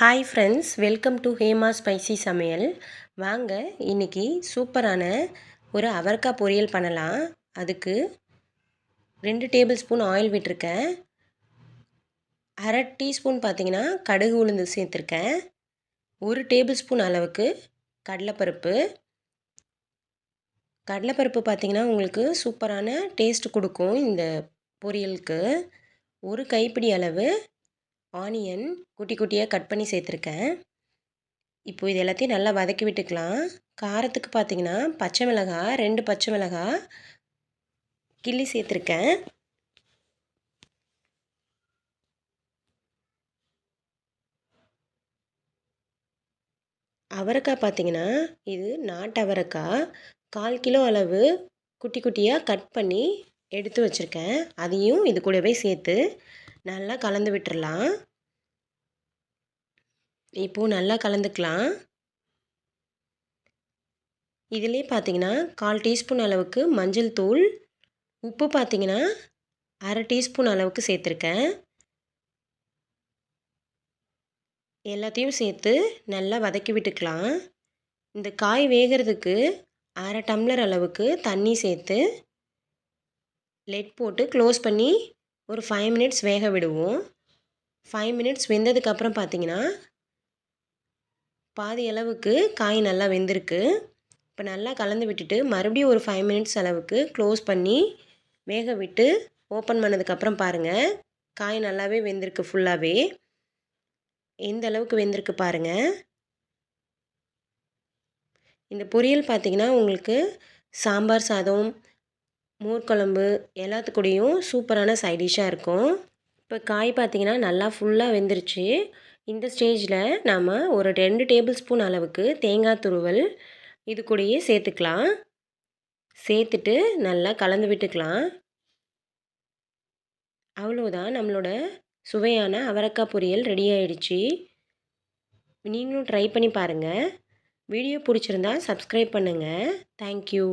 Hi friends welcome to Hema spicy Samayal வாங்க இன்றைக்கி சூப்பரான ஒரு அவரக்காய் பொரியல் பண்ணலாம். அதுக்கு ரெண்டு டேபிள் ஸ்பூன் ஆயில் விட்டுருக்கேன். அரை டீஸ்பூன் பார்த்திங்கன்னா கடுகு உளுந்து சேர்த்துருக்கேன். ஒரு டேபிள் ஸ்பூன் அளவுக்கு கடலைப்பருப்பு. கடலைப்பருப்பு பார்த்திங்கன்னா உங்களுக்கு சூப்பரான டேஸ்ட் கொடுக்கும் இந்த பொரியலுக்கு. ஒரு கைப்பிடி அளவு ஆனியன் குட்டி குட்டியாக கட் பண்ணி சேர்த்துருக்கேன். இப்போ இது எல்லாத்தையும் நல்லா வதக்கி விட்டுக்கலாம். காரத்துக்கு பார்த்தீங்கன்னா பச்சை மிளகாய் ரெண்டு பச்சை மிளகாய் கிள்ளி சேர்த்துருக்கேன். அவரைக்காய் பார்த்தீங்கன்னா இது நாட்டு அவரைக்காய். கால் கிலோ அளவு குட்டி குட்டியாக கட் பண்ணி எடுத்து வச்சுருக்கேன். அதையும் இது கூடவே சேர்த்து நல்லா கலந்து விட்டுறலாம். இப்போது நல்லா கலந்துக்கலாம். இதிலே பார்த்தீங்கன்னா கால் டீஸ்பூன் அளவுக்கு மஞ்சள் தூள் உப்பு பார்த்தீங்கன்னா அரை டீஸ்பூன் அளவுக்கு சேர்த்துருக்கேன். எல்லாத்தையும் சேர்த்து நல்லா வதக்கி விட்டுக்கலாம். இந்த காய் வேகிறதுக்கு அரை டம்ளர் அளவுக்கு தண்ணி சேர்த்து லெட் போட்டு க்ளோஸ் பண்ணி ஒரு ஃபைவ் மினிட்ஸ் வேக விடுவோம். ஃபைவ் மினிட்ஸ் வெந்ததுக்கப்புறம் பார்த்தீங்கன்னா பாதி அளவுக்கு காய் நல்லா வெந்திருக்கு. இப்போ நல்லா கலந்து விட்டுட்டு மறுபடியும் ஒரு ஃபைவ் மினிட்ஸ் அளவுக்கு க்ளோஸ் பண்ணி வேக விட்டு ஓப்பன் பண்ணதுக்கப்புறம் பாருங்கள் காய் நல்லாவே வெந்திருக்கு ஃபுல்லாகவே எந்த அளவுக்கு வெந்திருக்கு பாருங்கள் இந்த பொரியல் பார்த்திங்கன்னா உங்களுக்கு சாம்பார் சாதம் மோர்க்குழம்பு எல்லாத்து எல்லாத்துக்கூடையும் சூப்பரான சைடிஷ்ஷாக இருக்கும். இப்போ காய் பார்த்திங்கன்னா நல்லா ஃபுல்லாக வெந்துருச்சு. இந்த ஸ்டேஜில் நாம் ஒரு ரெண்டு டேபிள் ஸ்பூன் அளவுக்கு தேங்காய் துருவல் இது கூடயே சேர்த்துக்கலாம். சேர்த்துட்டு நல்லா கலந்து விட்டுக்கலாம். அவ்வளோதான் நம்மளோட சுவையான அவரக்காய் பொரியல் ரெடி ஆயிடுச்சு. நீங்களும் ட்ரை பண்ணி பாருங்கள் வீடியோ பிடிச்சிருந்தா சப்ஸ்கிரைப் பண்ணுங்கள் தேங்க்யூ